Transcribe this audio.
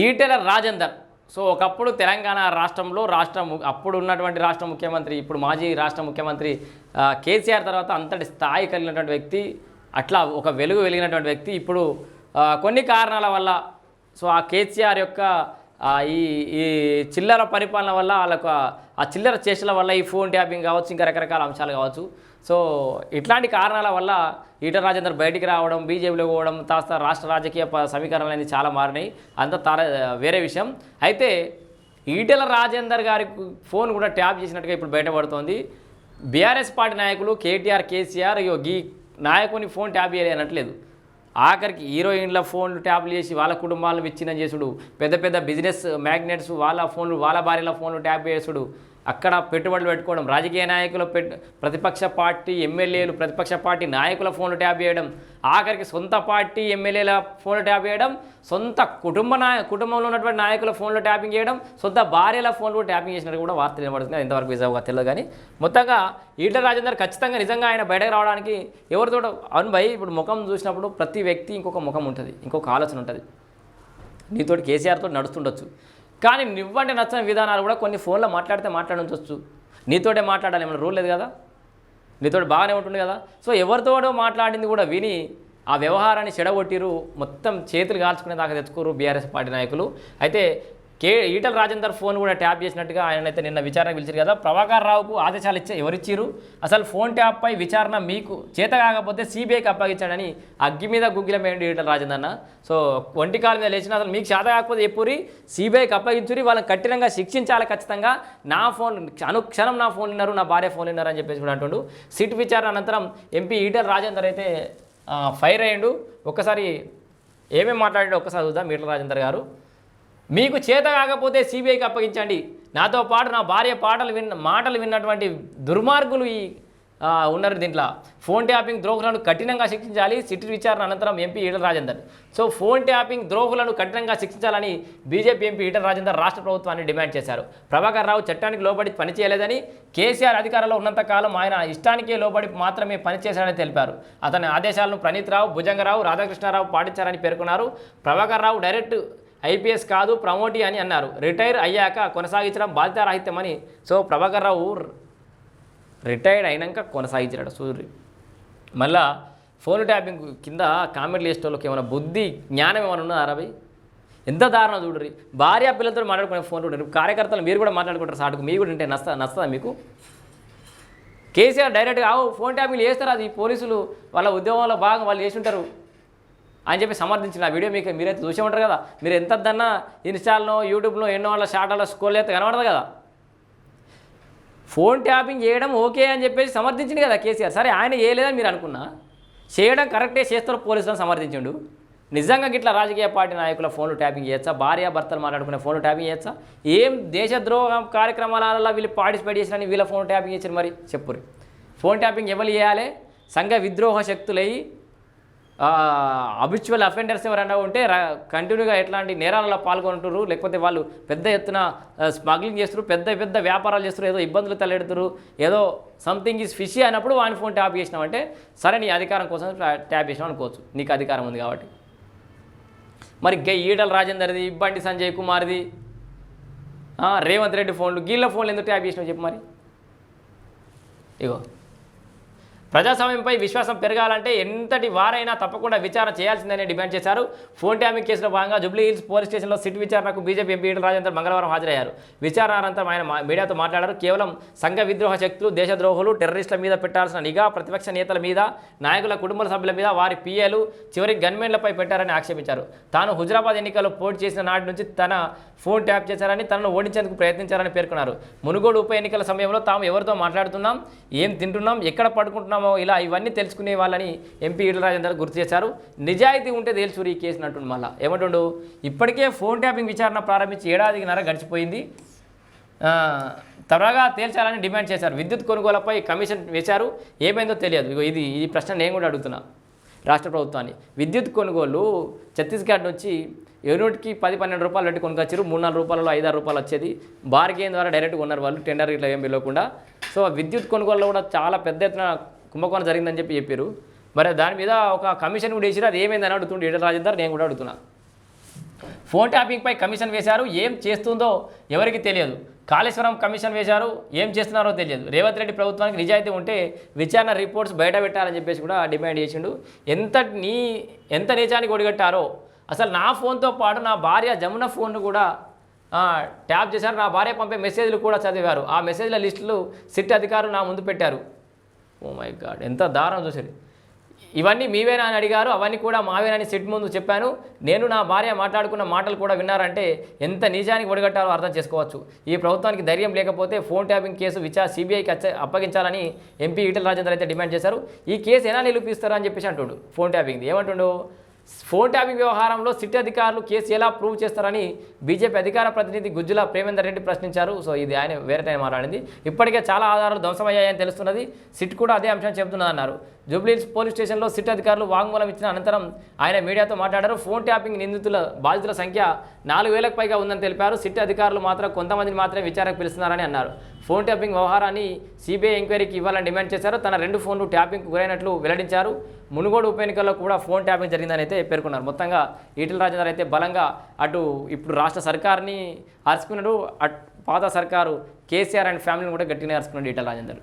Etela Rajender. So ఒకప్పుడు తెలంగాణ రాష్ట్రంలో రాష్ట్ర అప్పుడు ఉన్నటువంటి రాష్ట్ర ముఖ్యమంత్రి ఇప్పుడు మాజీ రాష్ట్ర ముఖ్యమంత్రి కేసీఆర్ తర్వాత అంతటి స్థాయి కలిగినటువంటి వ్యక్తి అట్లా ఒక వెలుగు వెలిగినటువంటి వ్యక్తి. ఇప్పుడు కొన్ని కారణాల వల్ల సో ఆ కేసీఆర్ యొక్క ఈ ఈ చిల్లర పరిపాలన వల్ల వాళ్ళకు ఆ- చిల్లర చేసిన వల్ల ఈ ఫోన్ ట్యాపింగ్ కావచ్చు ఇంకా రకరకాల అంశాలు కావచ్చు. సో ఇట్లాంటి కారణాల వల్ల ఈటల రాజేందర్ బయటికి రావడం బీజేపీలో పోవడం తాస్త రాష్ట్ర రాజకీయ ప- సమీకరణలు అనేది చాలా మారినాయి. అంత తార వేరే విషయం. అయితే ఈటెల రాజేందర్ గారి ఫోన్ కూడా ట్యాప్ చేసినట్టుగా ఇప్పుడు బయటపడుతోంది. బీఆర్ఎస్ పార్టీ నాయకులు కేటీఆర్ కేసీఆర్ ఈ నాయకుని ఫోన్ ట్యాప్ చేయలేనట్లేదు. ఆఖరికి హీరోయిన్ల ఫోన్లు ట్యాప్లు చేసి వాళ్ళ కుటుంబాలను విచ్ఛిన్నం చేసుడు. పెద్ద పెద్ద బిజినెస్ మ్యాగ్నెట్స్ వాళ్ళ ఫోన్లు వాళ్ళ భార్యల ఫోన్లు ట్యాప్ చేసుడు. అక్కడ పెట్టుబడులు పెట్టుకోవడం రాజకీయ నాయకుల పెట్ ప్రతిపక్ష పార్టీ ఎమ్మెల్యేలు ప్రతిపక్ష పార్టీ నాయకుల ఫోన్లు ట్యాప్ చేయడం ఆఖరికి సొంత పార్టీ ఎమ్మెల్యేల ఫోన్లు ట్యాప్ చేయడం సొంత కుటుంబ నాయ కుటుంబంలో ఉన్నటువంటి నాయకుల ఫోన్లు ట్యాపింగ్ చేయడం సొంత భార్యల ఫోన్లు ట్యాపింగ్ చేసినట్టు కూడా వార్త వినబడుతుంది. అది ఎంతవరకు నిజంగా తెలియదు కానీ మొత్తంగా ఈటల రాజేందర్ ఖచ్చితంగా నిజంగా ఆయన బయటకు రావడానికి ఎవరితో అవును భయ్ ఇప్పుడు ముఖం చూసినప్పుడు ప్రతి వ్యక్తి ఇంకొక ముఖం ఉంటుంది ఇంకొక ఆలోచన ఉంటుంది. నీతోటి కేసీఆర్తో నడుస్తుండొచ్చు. కానీ నువ్వంటే నచ్చని విధానాలు కూడా కొన్ని ఫోన్లో మాట్లాడితే మాట్లాడించవచ్చు నీతోటే మాట్లాడాలి ఏమైనా రూల్ లేదు కదా? నీతో బాగానే ఉంటుంది కదా? సో ఎవరితోడో మాట్లాడింది కూడా విని ఆ వ్యవహారాన్ని చెడగొట్టిరు మొత్తం చేతులు కాల్చుకునే దాకా తెచ్చుకోరు బీఆర్ఎస్ పార్టీ నాయకులు. అయితే కే ఈటల రాజేందర్ ఫోన్ కూడా ట్యాప్ చేసినట్టుగా ఆయన అయితే నిన్న విచారణకు పిలిచారు కదా. ప్రభాకర్ రావుకు ఆదేశాలు ఇచ్చే ఎవరిచ్చారు అసలు ఫోన్ ట్యాప్పై విచారణ మీకు చేత కాకపోతే సిబిఐకి అప్పగించాడని అగ్గి మీద గుగ్గిలమేయండి ఈటల రాజేందర్ అన్న. సో ఒంటి కాలు మీద లేచిన అసలు మీకు చేత కాకపోతే ఎప్పురి సిబిఐకి అప్పగించురి వాళ్ళని కఠినంగా శిక్షించాలి ఖచ్చితంగా. నా ఫోన్ అనుక్షణం నా ఫోన్ విన్నారు నా భార్య ఫోన్ విన్నారు అని చెప్పేసి కూడా అంటుండు. సిట్ విచారణ అనంతరం ఎంపీ ఈటల రాజేందర్ అయితే ఫైర్ అయ్యిండు. ఒక్కసారి ఏమేమి మాట్లాడాడో ఒక్కసారి చూద్దాం ఈటల రాజేందర్ గారు. మీకు చేత కాకపోతే సిబిఐకి అప్పగించండి. నాతో పాటు నా భార్య పాటలు విన్న మాటలు విన్నటువంటి దుర్మార్గులు ఈ ఉన్నారు దీంట్లో. ఫోన్ ట్యాపింగ్ ద్రోహులను కఠినంగా శిక్షించాలి. సిటీ విచారణ అనంతరం MP Etela Rajender. So phone tapping ద్రోహులను కఠినంగా శిక్షించాలని బీజేపీ ఎంపీ ఈటల రాజేందర్ రాష్ట్ర ప్రభుత్వాన్ని డిమాండ్ చేశారు. ప్రభాకర్ రావు చట్టానికి లోబడి పనిచేయలేదని కేసీఆర్ అధికారంలో ఉన్నంతకాలం ఆయన ఇష్టానికే లోబడి మాత్రమే పనిచేశారని తెలిపారు. అతని ఆదేశాలను ప్రణీత్ రావు భుజంగరావు రాధాకృష్ణారావు పాటించారని పేర్కొన్నారు. ప్రభాకర్ రావు డైరెక్ట్ ఐపీఎస్ కాదు ప్రమోటీ అని అన్నారు. రిటైర్ అయ్యాక కొనసాగించడం బాధ్యతారాహిత్యమని సో ప్రభాకర్ రావు రిటైర్డ్ అయినాక కొనసాగించాడు సూర్యు మళ్ళా ఫోన్ ట్యాపింగ్ కింద కామెంట్లు చేసే వాళ్ళకి ఏమైనా బుద్ధి జ్ఞానం ఏమైనా ఉన్నదా రవి ఎంత దారుణం చూడరి భార్య పిల్లలతో మాట్లాడుకునే ఫోన్ చూడండి కార్యకర్తలు మీరు కూడా మాట్లాడుకుంటారు సాటుకు మీరు కూడా ఉంటే నస్తా నస్తుందా మీకు? కేసీఆర్ డైరెక్ట్గా ఫోన్ ట్యాపింగ్ చేస్తారు అది? పోలీసులు వాళ్ళ ఉద్యోగంలో భాగం వాళ్ళు చేసి ఉంటారు. అని చెప్పి సమర్థించిన వీడియో మీకు మీరైతే చూసే ఉంటారు కదా. మీరు ఎంత దన్నా ఇన్స్టాల్లో యూట్యూబ్లో ఎన్నో వాళ్ళ షార్ట్లలో స్కోల్ అయితే కనబడదు కదా. ఫోన్ ట్యాపింగ్ చేయడం ఓకే అని చెప్పేసి సమర్థించింది కదా కేసీఆర్. సరే ఆయన చేయలేదని మీరు అనుకున్నా. చేయడం కరెక్టే చేస్తారు పోలీసులను సమర్థించిండు. నిజంగా గిట్లా రాజకీయ పార్టీ నాయకుల ఫోన్లు ట్యాపింగ్ చేయొచ్చా? భార్య భర్తలు మాట్లాడుకునే ఫోన్లు ట్యాపింగ్ చేయొచ్చా? ఏం దేశద్రోహ కార్యక్రమాలలో వీళ్ళు పార్టిసిపేట్ చేసిన వీళ్ళ ఫోన్ ట్యాపింగ్ చేసిన మరి? చెప్పురు ఫోన్ ట్యాపింగ్ ఎవరు చేయాలి? సంఘ విద్రోహ శక్తులై అబిచువల్ అఫెండర్స్ ఎవరైనా ఉంటే కంటిన్యూగా ఎట్లాంటి నేరాలలో పాల్గొంటారు లేకపోతే వాళ్ళు పెద్ద ఎత్తున స్మగ్లింగ్ చేస్తారు పెద్ద పెద్ద వ్యాపారాలు చేస్తారు ఏదో ఇబ్బందులు తలెడుతారు ఏదో సంథింగ్ ఈజ్ ఫిషీ అయినప్పుడు వాని ఫోన్ ట్యాప్ చేసినామంటే సరే నీ అధికారం కోసం ట్యాప్ చేసినాం అనుకోవచ్చు. నీకు అధికారం ఉంది కాబట్టి. మరి గై ఈడల రాజేందర్ది ఇబ్బంది సంజయ్ కుమార్ది రేవంత్ రెడ్డి ఫోన్లు గీళ్ళ ఫోన్లు ఎందుకు ట్యాప్ చేసినావు చెప్పు మరి? ఇగో. ప్రజాస్వామ్యంపై విశ్వాసం పెరగాలంటే ఎంతటి వారైనా తప్పకుండా విచారణ చేయాల్సిందని డిమాండ్ చేశారు. ఫోన్ ట్యామింగ్ కేసులో భాగంగా జూబ్లీ హిల్స్ పోలీస్ స్టేషన్లో సిట్ విచారణకు బీజేపీ ఎంపీ ఈటల రాజేందర్ మంగళవారం హాజరయ్యారు. విచారణ అనంతరం ఆయన మీడియాతో మాట్లాడారు. కేవలం సంఘ విద్రోహ శక్తులు దేశద్రోహులు టెర్రరిస్టుల మీద పెట్టాల్సిన నిఘా ప్రతిపక్ష నేతల మీద నాయకుల కుటుంబ సభ్యుల మీద వారి పిఏలు చివరి గన్మెన్లపై పెట్టారని ఆక్షేపించారు. తాను హుజరాబాద్ ఎన్నికల్లో పోటీ చేసిన నాటి నుంచి తన ఫోన్ ట్యాప్ చేశారని తనను ఓడించేందుకు ప్రయత్నించారని పేర్కొన్నారు. మునుగోడు ఉప ఎన్నికల సమయంలో తాము ఎవరితో మాట్లాడుతున్నాం ఏం తింటున్నాం ఎక్కడ పడుకుంటున్నాం పడుకుంటున్నామో ఇలా ఇవన్నీ తెలుసుకునే వాళ్ళని ఎంపీ ఈటల రాజేందర్ గుర్తు చేశారు. నిజాయితీ ఉంటే తేల్చూరు ఈ కేసు అంటుండు మళ్ళా. ఏమంటుండు? ఇప్పటికే ఫోన్ ట్యాపింగ్ విచారణ ప్రారంభించి ఏడాదిన్నర గడిచిపోయింది. త్వరగా తేల్చాలని డిమాండ్ చేశారు. విద్యుత్ కొనుగోలుపై కమిషన్ వేశారు. ఏమైందో తెలియదు. ఇగో ఇది ఈ ప్రశ్న నేను కూడా అడుగుతున్నా రాష్ట్ర ప్రభుత్వాన్ని. విద్యుత్ కొనుగోలు ఛత్తీస్గఢ్ నుంచి యూనిట్కి పది పన్నెండు రూపాయలు పెట్టి కొనుకొచ్చారు మూడు నాలుగు రూపాయలలో ఐదారు రూపాయలు వచ్చేది. బార్గెయిన్ ద్వారా డైరెక్ట్గా ఉన్నారు వాళ్ళు. టెండర్ ఇట్లా ఏం వెళ్ళకుండా సో విద్యుత్ కొనుగోలులో కూడా చాలా పెద్ద ఎత్తున కుంభకోణం జరిగిందని చెప్పి చెప్పారు. మరి దాని మీద ఒక కమిషన్ కూడా వేసిరు అది ఏమైందని అడుగుతుండే ఈటల రాజేందర్? నేను కూడా అడుగుతున్నా. ఫోన్ ట్యాపింగ్పై కమిషన్ వేశారు. ఏం చేస్తుందో ఎవరికి తెలియదు. కాళేశ్వరం కమిషన్ వేశారు. ఏం చేస్తున్నారో తెలియదు. రేవంత్ రెడ్డి ప్రభుత్వానికి నిజాయితీ ఉంటే విచారణ రిపోర్ట్స్ బయట పెట్టాలని చెప్పేసి కూడా డిమాండ్ చేసిండు. ఎంత నీ ఎంత నిజానికి ఒడిగట్టారో. అసలు నా ఫోన్తో పాటు నా భార్య జమున ఫోన్ను కూడా ట్యాప్ చేశారు. నా భార్య పంపే మెసేజ్లు కూడా చదివారు. ఆ మెసేజ్ల లిస్టులు సిట్ అధికారులు నా ముందు పెట్టారు. ఓ మై గాడ్ ఎంత దారుణం చూసేది ఇవన్నీ మీవేనా అని అడిగారు అవన్నీ కూడా మావేనని సెట్ ముందు చెప్పాను. నేను నా భార్య మాట్లాడుకున్న మాటలు కూడా విన్నారంటే ఎంత నిజానికి ఒడిగట్టారో అర్థం చేసుకోవచ్చు. ఈ ప్రభుత్వానికి ధైర్యం లేకపోతే ఫోన్ ట్యాపింగ్ కేసు విచార సిబిఐకి అప్పగించాలని ఎంపీ ఈటల రాజేందర్ అయితే డిమాండ్ చేశారు. ఈ కేసు ఎలా నిరూపిస్తారు అని చెప్పేసి అంటుండు ఫోన్ ట్యాపింగ్ ఏమంటుండు? ఫోన్ ట్యాపింగ్ వ్యవహారంలో సిట్ అధికారులు కేసు ఎలా ప్రూవ్ చేస్తారని బీజేపీ అధికార ప్రతినిధి గుజ్జుల ప్రేమేందర్ రెడ్డి ప్రశ్నించారు. సో ఇది ఆయన వేరే టైం మాట్లాడింది. ఇప్పటికే చాలా ఆధారాలు ధ్వంసమయ్యాయని తెలుస్తున్నది. సిట్ కూడా అదే అంశం చెబుతున్నదన్నారు. జూబ్లీహిల్స్ పోలీస్ స్టేషన్లో సిట్ అధికారులు వాంగ్మూలం ఇచ్చిన అనంతరం ఆయన మీడియాతో మాట్లాడారు. ఫోన్ ట్యాపింగ్ నిందితుల బాధితుల సంఖ్య నాలుగు వేలకు పైగా ఉందని తెలిపారు. సిట్ అధికారులు మాత్రం కొంతమందిని మాత్రమే విచారణకు పిలుస్తున్నారని అన్నారు. ఫోన్ ట్యాపింగ్ వ్యవహారాన్ని సిబిఐ ఎంక్వైరీకి ఇవ్వాలని డిమాండ్ చేశారు. తన రెండు ఫోన్లు ట్యాపింగ్కు గురైనట్లు వెల్లడించారు. మునుగోడు ఉప ఎన్నికల్లో కూడా ఫోన్ ట్యాపింగ్ జరిగిందని అయితే పేర్కొన్నారు. మొత్తంగా ఈటల రాజేందర్ అయితే బలంగా అటు ఇప్పుడు రాష్ట్ర సర్కార్ని అరుచుకున్నాడు అట్ పాత సర్కారు కేసీఆర్ అండ్ ఫ్యామిలీని కూడా గట్టిగా అరుచుకున్నాడు ఈటల రాజేందర్.